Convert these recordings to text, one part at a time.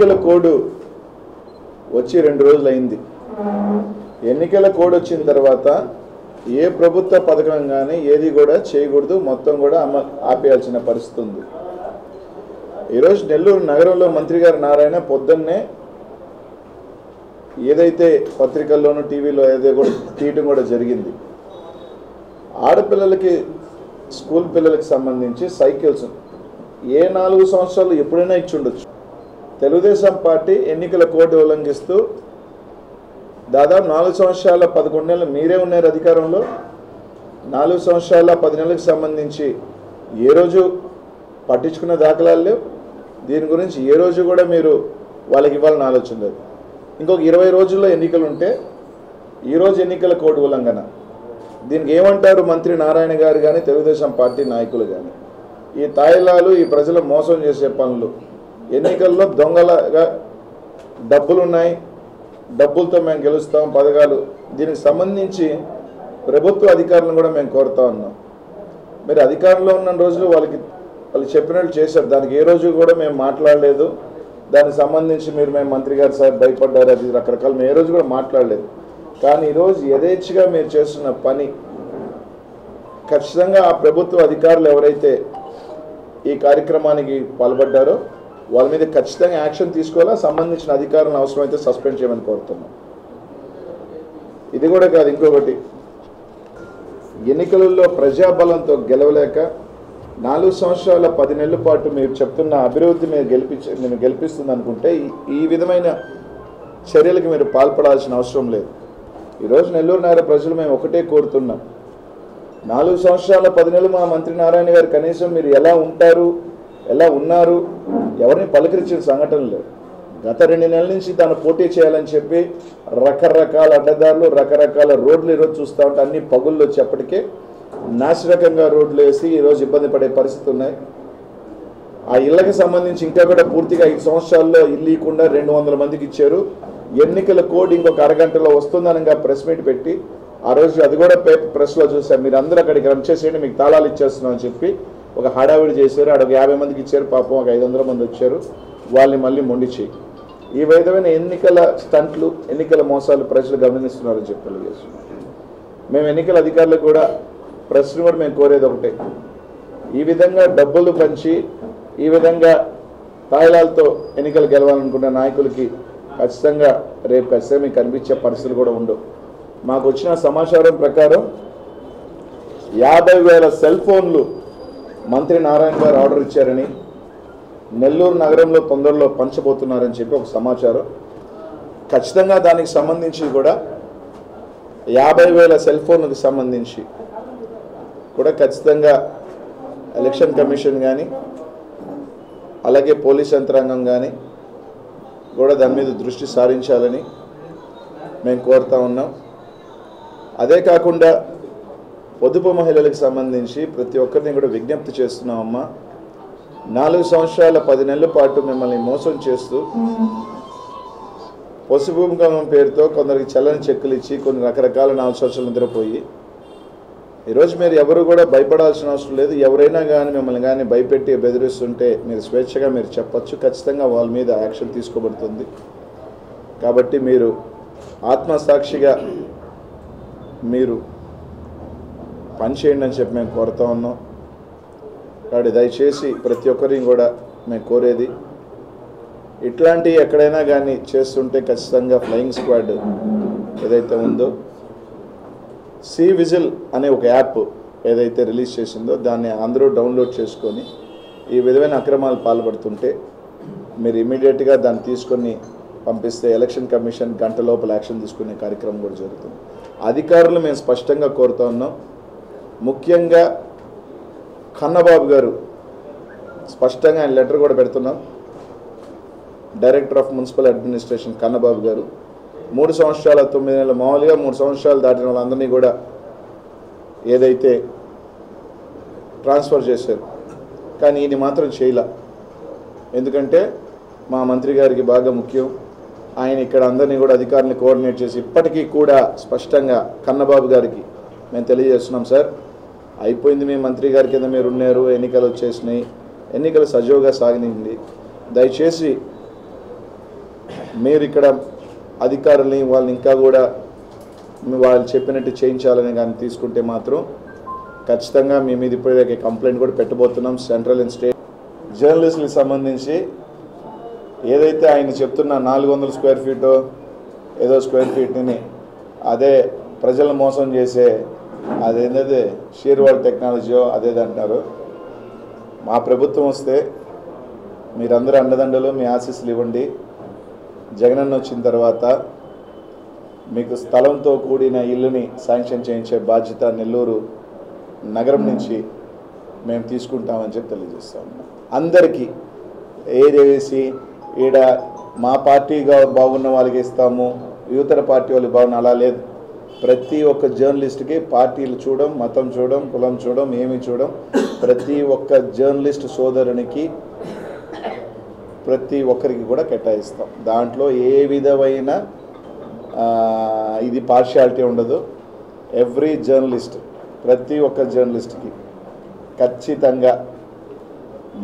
ఎన్నికల కోడ్ వచ్చి రెండు రోజులు అయింది ఎన్నికల కోడ్ వచ్చిన తర్వాత ఏ ప్రభుత్వ పథకం కానీ ఏది కూడా చేయకూడదు. మొత్తం కూడా అమ ఆపేయాల్సిన పరిస్థితి ఉంది. ఈరోజు నెల్లూరు నగరంలో మంత్రి గారు నారాయణ పొద్దున్నే ఏదైతే పత్రికల్లోనూ టీవీలో ఏదో కూడా తీయటం కూడా జరిగింది. ఆడపిల్లలకి స్కూల్ పిల్లలకి సంబంధించి సైకిల్స్ ఏ నాలుగు సంవత్సరాలు ఎప్పుడైనా ఇచ్చి ఉండొచ్చు. తెలుగుదేశం పార్టీ ఎన్నికల కోడ్ ఉల్లంఘిస్తూ దాదాపు నాలుగు సంవత్సరాల పదకొండు నెలలు మీరే ఉన్నారు అధికారంలో. నాలుగు సంవత్సరాల పది నెలలకు సంబంధించి ఏ రోజు పట్టించుకున్న దాఖలాలు లేవు. దీని గురించి ఏ రోజు కూడా మీరు వాళ్ళకి ఇవ్వాలని ఆలోచన లేదు. ఇంకొక ఇరవై రోజుల్లో ఎన్నికలు ఉంటే ఈరోజు ఎన్నికల కోడ్ ఉల్లంఘన. దీనికి ఏమంటారు మంత్రి నారాయణ గారు కానీ తెలుగుదేశం పార్టీ నాయకులు కానీ ఈ తాయిలాలు ఈ ప్రజలు మోసం చేసే పనులు ఎన్నికల్లో దొంగలగా డబ్బులు ఉన్నాయి డబ్బులతో మేము గెలుస్తాం పథకాలు దీనికి సంబంధించి ప్రభుత్వ అధికారులను కూడా మేము కోరుతా ఉన్నాం. మీరు అధికారంలో ఉన్న రోజులు వాళ్ళకి వాళ్ళు చెప్పినట్టు చేశారు. దానికి ఏ రోజు కూడా మేము మాట్లాడలేదు. దానికి సంబంధించి మీరు మేము మంత్రి గారు సార్ భయపడ్డారు. అది రకరకాల మేము ఏ రోజు కూడా మాట్లాడలేదు. కానీ ఈరోజు యథేచ్ఛగా మీరు చేస్తున్న పని ఖచ్చితంగా ఆ ప్రభుత్వ అధికారులు ఎవరైతే ఈ కార్యక్రమానికి పాల్పడ్డారో వాళ్ళ మీద ఖచ్చితంగా యాక్షన్ తీసుకోవాలా? సంబంధించిన అధికారులను అవసరమైతే సస్పెండ్ చేయమని కోరుతున్నాం. ఇది కూడా కాదు ఇంకొకటి. ఎన్నికలలో ప్రజాబలంతో గెలవలేక నాలుగు సంవత్సరాల పది నెలల పాటు మీరు చెప్తున్న అభివృద్ధి మీరు గెలిపించ మీరు గెలిపిస్తుంది అనుకుంటే ఈ- ఈ విధమైన చర్యలకు మీరు పాల్పడాల్సిన అవసరం లేదు. ఈరోజు నెల్లూరు నగర ప్రజలు మేము ఒకటే కోరుతున్నాం. నాలుగు సంవత్సరాల పది నెలలు మా మంత్రి నారాయణ గారు కనీసం మీరు ఎలా ఉంటారు? ఎలా ఉన్నారు? ఎవరిని పలకరించిన సంఘటన గత రెండు నెలల నుంచి తాను పోటీ చేయాలని చెప్పి రకరకాల అడ్డదారులు రకరకాల రోడ్లు ఈరోజు చూస్తూ ఉంటే అన్ని పగుళ్ళు వచ్చేప్పటికే నాశరకంగా రోడ్లు వేసి ఈరోజు ఇబ్బంది పడే పరిస్థితి ఉన్నాయి. ఆ ఇళ్ళకు సంబంధించి ఇంకా కూడా పూర్తిగా ఐదు సంవత్సరాల్లో ఇల్లు ఇవ్వకుండా రెండు వందల మందికి ఇచ్చారు. ఎన్నికల కోడ్ ఇంకొక అరగంటలో వస్తుందనగా ప్రెస్ మీట్ పెట్టి ఆ రోజు అది కూడా పేపర్ ప్రెస్లో చూసారు మీరు అందరూ అక్కడికి రన్ చేసేయండి మీకు తాళాలు ఇచ్చేస్తున్నాం అని చెప్పి ఒక హడావిడి చేశారు. అక్కడ యాభై మందికి ఇచ్చారు. పాపం ఒక ఐదు వందల మంది వచ్చారు. వాళ్ళని మళ్ళీ మొండి చేయి. ఈ విధమైన ఎన్నికల స్టంట్లు ఎన్నికల మోసాలు ప్రజలు గమనిస్తున్నారని చెప్పి తెలియజేస్తున్నాం మేము ఎన్నికల అధికారులకు కూడా ప్రశ్న కూడా మేము కోరేది ఒకటే. ఈ విధంగా డబ్బులు పంచి ఈ విధంగా తాయిలాలతో ఎన్నికలు గెలవాలనుకున్న నాయకులకి ఖచ్చితంగా రేపు ఖచ్చితంగా మీకు కనిపించే పరిస్థితులు కూడా ఉండవు. మాకు వచ్చిన సమాచారం ప్రకారం యాభై వేల సెల్ ఫోన్లు మంత్రి నారాయణ గారు ఆర్డర్ ఇచ్చారని నెల్లూరు నగరంలో తొందరలో పంచబోతున్నారని చెప్పి ఒక సమాచారం. ఖచ్చితంగా దానికి సంబంధించి కూడా యాభై వేల సెల్ ఫోన్లకు సంబంధించి కూడా ఖచ్చితంగా ఎలక్షన్ కమిషన్ కానీ అలాగే పోలీస్ యంత్రాంగం కానీ కూడా దాని మీద దృష్టి సారించాలని మేము కోరుతా ఉన్నాం. అదే కాకుండా పొదుపు మహిళలకు సంబంధించి ప్రతి ఒక్కరిని కూడా విజ్ఞప్తి చేస్తున్నామమ్మా నాలుగు సంవత్సరాల పది నెలల పాటు మిమ్మల్ని మోసం చేస్తూ పసుపు పేరుతో కొందరికి చల్లని చెక్కులు ఇచ్చి కొన్ని రకరకాల నాలుగు సంవత్సరాలు నిద్రపోయి ఈరోజు మీరు ఎవరు కూడా భయపడాల్సిన అవసరం లేదు. ఎవరైనా కానీ మిమ్మల్ని కానీ భయపెట్టి బెదిరిస్తుంటే మీరు స్వేచ్ఛగా మీరు చెప్పచ్చు. ఖచ్చితంగా వాళ్ళ మీద యాక్షన్ తీసుకోబడుతుంది. కాబట్టి మీరు ఆత్మసాక్షిగా మీరు పనిచేయండి అని చెప్పి మేము కోరుతా ఉన్నాం. కాబట్టి దయచేసి ప్రతి ఒక్కరిని కూడా మేము కోరేది ఇట్లాంటి ఎక్కడైనా కానీ చేస్తుంటే ఖచ్చితంగా ఫ్లయింగ్ స్క్వాడ్ ఏదైతే ఉందో సి విజిల్ అనే ఒక యాప్ ఏదైతే రిలీజ్ చేసిందో దాన్ని అందరూ డౌన్లోడ్ చేసుకొని ఈ విధమైన అక్రమాలు పాల్పడుతుంటే మీరు ఇమీడియట్గా దాన్ని తీసుకొని పంపిస్తే ఎలక్షన్ కమిషన్ గంట లోపల యాక్షన్ తీసుకునే కార్యక్రమం కూడా జరుగుతుంది. అధికారులు మేము స్పష్టంగా కోరుతా ఉన్నాం. ముఖ్యంగా కన్నబాబు గారు స్పష్టంగా ఆయన లెటర్ కూడా పెడుతున్నాం. Director of municipal administration Kannababu garu. మూడు సంవత్సరాల తొమ్మిది నెలలు మామూలుగా మూడు సంవత్సరాలు దాటిన వాళ్ళందరినీ కూడా ఏదైతే ట్రాన్స్ఫర్ చేశారు. కానీ ఇది మాత్రం చేయలే. ఎందుకంటే మా మంత్రి గారికి బాగా ముఖ్యం. ఆయన ఇక్కడ అందరినీ కూడా అధికారులను కోఆర్డినేట్ చేసి ఇప్పటికీ కూడా స్పష్టంగా కన్నబాబు గారికి మేము తెలియజేస్తున్నాం సార్. అయిపోయింది మీ మంత్రి గారి కింద మీరు ఉన్నారు ఎన్నికలు వచ్చేసినాయి. ఎన్నికలు సజీవుగా సాగనింది దయచేసి మీరు ఇక్కడ అధికారుల్ని వాళ్ళని ఇంకా కూడా వాళ్ళు చెప్పినట్టు చేయించాలని కానీ తీసుకుంటే మాత్రం ఖచ్చితంగా మీ మీద ఇప్పటికే కంప్లైంట్ కూడా పెట్టబోతున్నాం సెంట్రల్ అండ్ స్టేట్ జర్నలిస్టులకు సంబంధించి. ఏదైతే ఆయన చెప్తున్న నాలుగు వందల స్క్వేర్ ఫీటో ఏదో స్క్వేర్ ఫీట్ని అదే ప్రజలను మోసం చేసే అదేంటది? షీర్వాల్ టెక్నాలజీయో అదేది మా ప్రభుత్వం వస్తే మీరందరూ అండదండలు మీ ఆశీస్సులు ఇవ్వండి. జగనన్న వచ్చిన తర్వాత మీకు స్థలంతో కూడిన ఇల్లుని శాంక్షన్ చేయించే బాధ్యత నెల్లూరు నగరం నుంచి మేము తీసుకుంటామని చెప్పి తెలియజేస్తాం అందరికీ ఏదేసి ఈడ మా పార్టీగా బాగున్న వాళ్ళకి ఇస్తాము యువతర పార్టీ వాళ్ళు బాగున్న అలా లేదు. ప్రతి ఒక్క జర్నలిస్ట్కి పార్టీలు చూడడం మతం చూడడం కులం చూడడం ఏమి చూడడం ప్రతి ఒక్క జర్నలిస్ట్ సోదరునికి ప్రతి ఒక్కరికి కూడా కేటాయిస్తాం. దాంట్లో ఏ విధమైన ఇది పార్షియాలిటీ ఉండదు. ఎవ్రీ జర్నలిస్ట్ ప్రతి ఒక్క జర్నలిస్ట్కి ఖచ్చితంగా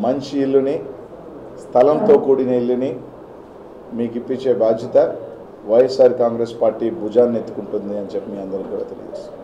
మంచి ఇల్లుని స్థలంతో కూడిన ఇల్లుని మీకు ఇప్పించే బాధ్యత. వైఎస్ఆర్ కాంగ్రెస్ పార్టీ భుజాన్ని ఎత్తుకుంటుంది అని చెప్పి మీ అందరికీ కూడా తెలియజేస్తాం